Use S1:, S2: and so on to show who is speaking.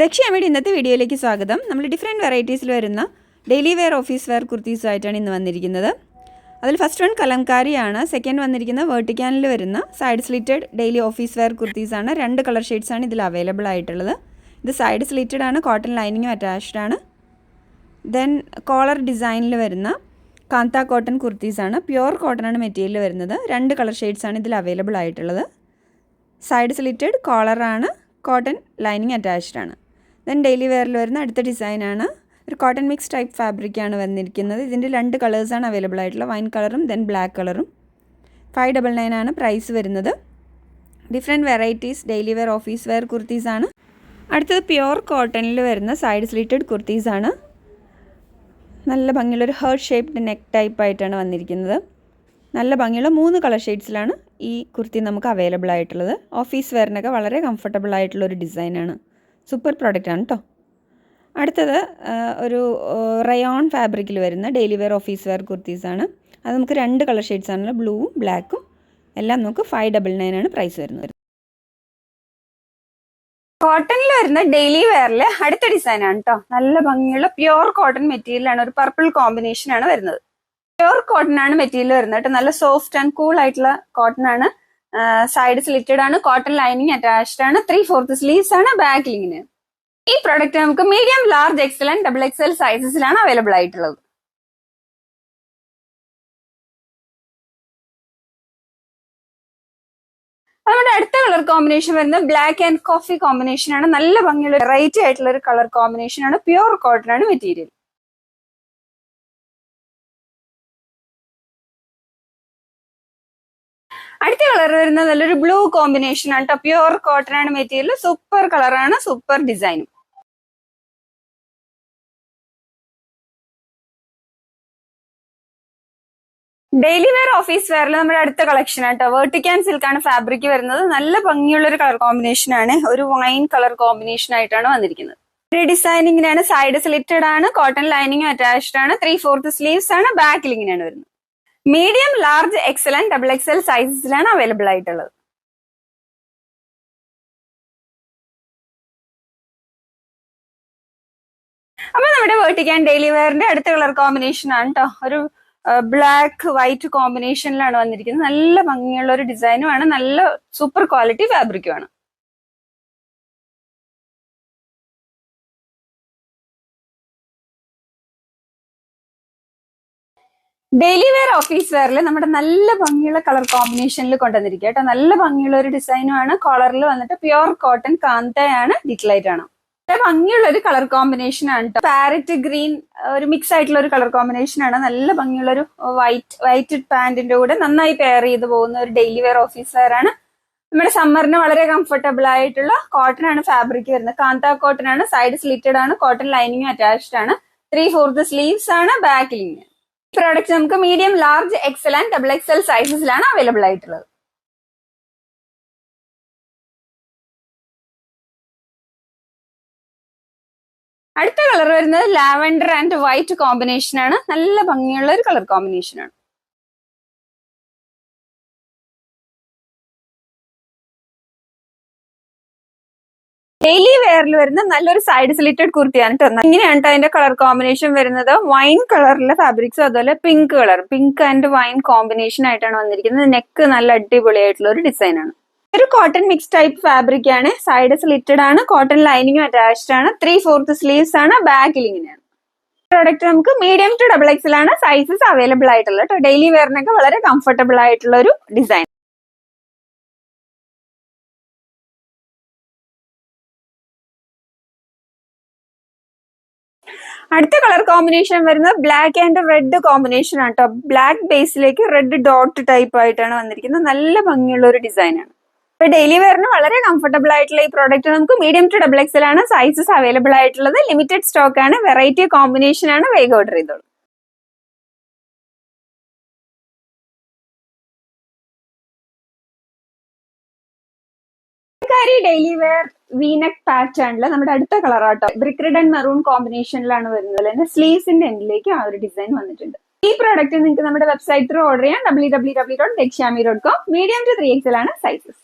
S1: ദക്ഷിണയുടെ ഇന്നത്തെ വീഡിയോയിലേക്ക് സ്വാഗതം. നമ്മൾ ഡിഫറെന്റ് വെറൈറ്റീസിൽ വരുന്ന ഡെയിലി വെയർ ഓഫീസ് വെയർ കുർത്തീസുമായിട്ടാണ് ഇന്ന് വന്നിരിക്കുന്നത്. അതിൽ ഫസ്റ്റ് വൺ കലംകാരിയാണ്. സെക്കൻഡ് വന്നിരിക്കുന്ന വേർട്ടിക്കാനിൽ വരുന്ന side slitted daily office wear കുർത്തീസാണ് രണ്ട് കളർ ഷെയ്ഡ്സാണ് ഇതിൽ അവൈലബിൾ ആയിട്ടുള്ളത്. ഇത് സൈഡ് സ്ലിറ്റഡ് ആണ് കോട്ടൺ ലൈനിങ്ങും അറ്റാച്ച്ഡ് ആണ്. ദെൻ കോളർ ഡിസൈനിൽ വരുന്ന കാന്ത കോട്ടൺ കുർത്തീസാണ് പ്യുവർ കോട്ടൺ ആണ് മെറ്റീരിയൽ വരുന്നത്. രണ്ട് കളർ ഷെയ്ഡ്സാണ് ഇതിൽ അവൈലബിൾ ആയിട്ടുള്ളത്. സൈഡ് സ്ലിറ്റഡ് കോളറാണ് കോട്ടൺ ലൈനിങ് അറ്റാച്ച്ഡ് ആണ്. ദെൻ ഡെയിലി വെയറിൽ വരുന്ന അടുത്ത ഡിസൈനാണ്. ഒരു കോട്ടൺ മിക്സ് ടൈപ്പ് ഫാബ്രിക്കാണ് വന്നിരിക്കുന്നത്. ഇതിന്റെ രണ്ട് കളേഴ്സാണ് അവൈലബിൾ ആയിട്ടുള്ളത് വൈൻ കളറും ദെൻ ബ്ലാക്ക് കളറും. ഫൈവ് ഡബിൾ നയൻ ആണ് പ്രൈസ് വരുന്നത്. Different varieties daily wear office wear കുർത്തീസാണ് അടുത്തത് പ്യുവർ കോട്ടണിൽ വരുന്ന സൈഡ് സ്ലിറ്റഡ് കുർത്തീസാണ് നല്ല ഭംഗിയുള്ളൊരു ഹേർട്ട് ഷേപ്ഡ് നെക്ക് ടൈപ്പ് ആയിട്ടാണ് വന്നിരിക്കുന്നത്. നല്ല ഭംഗിയുള്ള മൂന്ന് കളർ ഷെയ്ഡ്സിലാണ് ഈ കുർത്തി നമുക്ക് അവൈലബിൾ ആയിട്ടുള്ളത്. ഓഫീസ് വെയറിനൊക്കെ വളരെ കംഫർട്ടബിൾ ആയിട്ടുള്ള ഒരു ഡിസൈനാണ്. സൂപ്പർ പ്രോഡക്റ്റ് ആണ് കേട്ടോ അടുത്തത് ഒരു റയോൺ ഫാബ്രിക്കിൽ വരുന്ന ഡെയിലി വെയർ ഓഫീസ് വെയർ കുർത്തീസാണ് അത് നമുക്ക് രണ്ട് കളർ ഷെയ്ഡ്സ് ആണല്ലോ ബ്ലൂവും ബ്ലാക്കും. എല്ലാം നമുക്ക് ഫൈവ് ഡബിൾ നയൻ ആണ് പ്രൈസ് വരുന്നത്. കോട്ടണിൽ വരുന്ന ഡെയിലി വെയറിൽ അടുത്ത ഡിസൈൻ ആണ് കേട്ടോ നല്ല ഭംഗിയുള്ള പ്യുർ കോട്ടൺ മെറ്റീരിയൽ ആണ്. ഒരു പർപ്പിൾ കോമ്പിനേഷൻ ആണ് വരുന്നത്. പ്യുർ കോട്ടൺ ആണ് മെറ്റീരിയൽ വരുന്നത് കേട്ടോ നല്ല സോഫ്റ്റ് ആൻഡ് കൂൾ ആയിട്ടുള്ള കോട്ടൺ ആണ്. സൈഡ് സ്ലിറ്റഡ് ആണ് കോട്ടൺ ലൈനിങ് അറ്റാച്ച്ഡ് ആണ് ത്രീ ഫോർത്ത് സ്ലീവ്സ് ആണ് ബാക്ക് ലിങ്ങിന് ഈ പ്രോഡക്റ്റ് നമുക്ക് medium large XL and double XL സൈസസിലാണ് available ആയിട്ടുള്ളത്. നമ്മുടെ അടുത്ത കളർ കോമ്പിനേഷൻ വരുന്നത് ബ്ലാക്ക് ആൻഡ് കോഫി കോമ്പിനേഷൻ ആണ്. നല്ല ഭംഗിയുള്ള വെറൈറ്റി ആയിട്ടുള്ള ഒരു കളർ കോമ്പിനേഷൻ ആണ്. പ്യുവർ കോട്ടൺ ആണ് മെറ്റീരിയൽ അടുത്ത കളർ വരുന്നത് നല്ലൊരു ബ്ലൂ കോമ്പിനേഷൻ ആണ്. കേട്ടോ പ്യുവർ കോട്ടൺ ആണ് മെറ്റീരിയൽ സൂപ്പർ കളറാണ് സൂപ്പർ ഡിസൈനും ഡെയിലി വെയർ ഓഫീസ് വെയറിൽ നമ്മുടെ അടുത്ത കളക്ഷൻ ആട്ടോ വേർട്ടിക്കാൻ സിൽക്ക് ആണ് ഫാബ്രിക് വരുന്നത്. നല്ല ഭംഗിയുള്ള ഒരു കളർ കോമ്പിനേഷൻ ആണ്. ഒരു വൈൻ കളർ കോമ്പിനേഷൻ ആയിട്ടാണ് വന്നിരിക്കുന്നത്. ത്രീ ഡിസൈനിങ്ങിനാണ് സൈഡ് സ്ലിറ്റഡ് ആണ്. കോട്ടൺ ലൈനിങ് അറ്റാച്ച്ഡ് ആണ്. ത്രീ ഫോർത്ത് സ്ലീവ്സ് ആണ്. ബാക്കിൽ ഇങ്ങനെയാണ് വരുന്നത്. Medium large XL and double XL സൈസസിലാണ് available ആയിട്ടുള്ളത്. അപ്പൊ നമ്മുടെ വേർട്ടിക്കാൻ ഡെയിലി വെയറിന്റെ അടുത്ത കളർ കോമ്പിനേഷൻ ആണ് കേട്ടോ ഒരു ബ്ലാക്ക് വൈറ്റ് കോമ്പിനേഷനിലാണ് വന്നിരിക്കുന്നത്. നല്ല ഭംഗിയുള്ള ഒരു ഡിസൈനും ആണ്. നല്ല സൂപ്പർ ക്വാളിറ്റി ഫാബ്രിക്കും ആണ്. ഡെയിലി വെയർ ഓഫീസ് വെയറിൽ നമ്മുടെ നല്ല ഭംഗിയുള്ള കളർ കോമ്പിനേഷനിൽ കൊണ്ടുവന്നിരിക്കുക കേട്ടോ. നല്ല ഭംഗിയുള്ള ഒരു ഡിസൈനും ആണ്. കോളറിൽ വന്നിട്ട് പ്യുർ കോട്ടൺ കാന്തയാണ് ഡിക്ലൈറ്റ് ആണ്. ഭംഗിയുള്ള ഒരു കളർ കോമ്പിനേഷൻ ആണ് കേട്ടോ പാരറ്റ് ഗ്രീൻ ഒരു മിക്സ് ആയിട്ടുള്ള ഒരു കളർ കോമ്പിനേഷൻ ആണ്. നല്ല ഭംഗിയുള്ള ഒരു വൈറ്റ് വൈറ്റ് പാന്റിന്റെ കൂടെ നന്നായി പെയർ ചെയ്ത് പോകുന്ന ഒരു ഡെയിലി വെയർ ഓഫീസ് വെയർ ആണ്. നമ്മുടെ സമ്മറിന് വളരെ കംഫർട്ടബിൾ ആയിട്ടുള്ള കോട്ടൺ ആണ് ഫാബ്രിക് വരുന്നത്. കാന്ത കോട്ടൺ ആണ് സൈഡ് സ്ലിറ്റഡ് ആണ് കോട്ടൺ ലൈനിങ് അറ്റാച്ച്ഡ് ആണ്. ത്രീ ഫോർത്ത് സ്ലീവ്സ് ആണ് പ്രോഡക്റ്റ് നമുക്ക് medium large XL and double XL സൈസസിലാണ് available ആയിട്ടുള്ളത്. അടുത്ത കളർ വരുന്നത് ലാവൻഡർ ആൻഡ് വൈറ്റ് കോമ്പിനേഷൻ ആണ്. നല്ല ഭംഗിയുള്ള ഒരു കളർ കോമ്പിനേഷൻ ആണ്. ഡെയിലി വെയറിൽ വരുന്ന നല്ലൊരു സൈഡ് സ്ലിറ്റഡ് കുർത്തിയാണ് കേട്ടോ ഇങ്ങനെയാണ് അതിന്റെ കളർ കോമ്പിനേഷൻ വരുന്നത്. വൈൻ കളറിലെ ഫാബ്രിക്സും അതുപോലെ pink colour pink and wine combination ആയിട്ടാണ് വന്നിരിക്കുന്നത്. നെക്ക് നല്ല അടിപൊളിയായിട്ടുള്ള ഒരു ഡിസൈനാണ് ഒരു കോട്ടൺ മിക്സ് ടൈപ്പ് ഫാബ്രിക് ആണ്. സൈഡ് സ്ലിറ്റഡ് ആണ്. കോട്ടൺ ലൈനിങ്ങും അറ്റാച്ച്ഡ് ആണ്. ത്രീ ഫോർത്ത് സ്ലീവ്സ് ആണ് ബാക്കിൽ ഇങ്ങനെയാണ്. പ്രോഡക്റ്റ് നമുക്ക് മീഡിയം ടു ഡബിൾ എക്സൽ ആണ് സൈസസ് അവൈലബിൾ ആയിട്ടുള്ളത് ഡെയിലി വെയറിനൊക്കെ വളരെ കംഫർട്ടബിൾ ആയിട്ടുള്ള ഒരു ഡിസൈൻ അടുത്ത കളർ കോമ്പിനേഷൻ വരുന്നത് ബ്ലാക്ക് ആൻഡ് റെഡ് കോമ്പിനേഷൻ ആണ് കേട്ടോ ബ്ലാക്ക് ബേസിലേക്ക് റെഡ് ഡോട്ട് ടൈപ്പ് ആയിട്ടാണ് വന്നിരിക്കുന്നത്. നല്ല ഭംഗിയുള്ള ഒരു ഡിസൈൻ ആണ്. ഇപ്പൊ ഡെയിലി വെയറിന് വളരെ കംഫർട്ടബിൾ ആയിട്ടുള്ള ഈ പ്രോഡക്റ്റ് നമുക്ക് മീഡിയം ടു ഡബിൾ എക്സൽ ആണ്. സൈസസ് അവൈലബിൾ ആയിട്ടുള്ളത്. ലിമിറ്റഡ് സ്റ്റോക്ക് ആണ്. വെറൈറ്റി കോമ്പിനേഷൻ ആണ്. വേഗം ഓർഡർ ചെയ്തോളൂ. കാരി ഡെയിലി വെയർ വീനക് പാറ്റേണിൽ നമ്മുടെ അടുത്ത കളർ ആട്ടോ. ബ്രിക്ക് റെഡ് ആൻഡ് മെറൂൺ കോമ്പിനേഷനിലാണ് വരുന്നത് തന്നെ സ്ലീവ്സിന്റെ എൻഡിലേക്ക് ആ ഒരു ഡിസൈൻ വന്നിട്ടുണ്ട്. ഈ പ്രോഡക്റ്റ് നിങ്ങൾക്ക് നമ്മുടെ വെബ്സൈറ്റ് ത്രൂ ഓർഡർ ചെയ്യാം. W W W dot Dakshyami dot com medium to three XL ആണ് സൈസസ്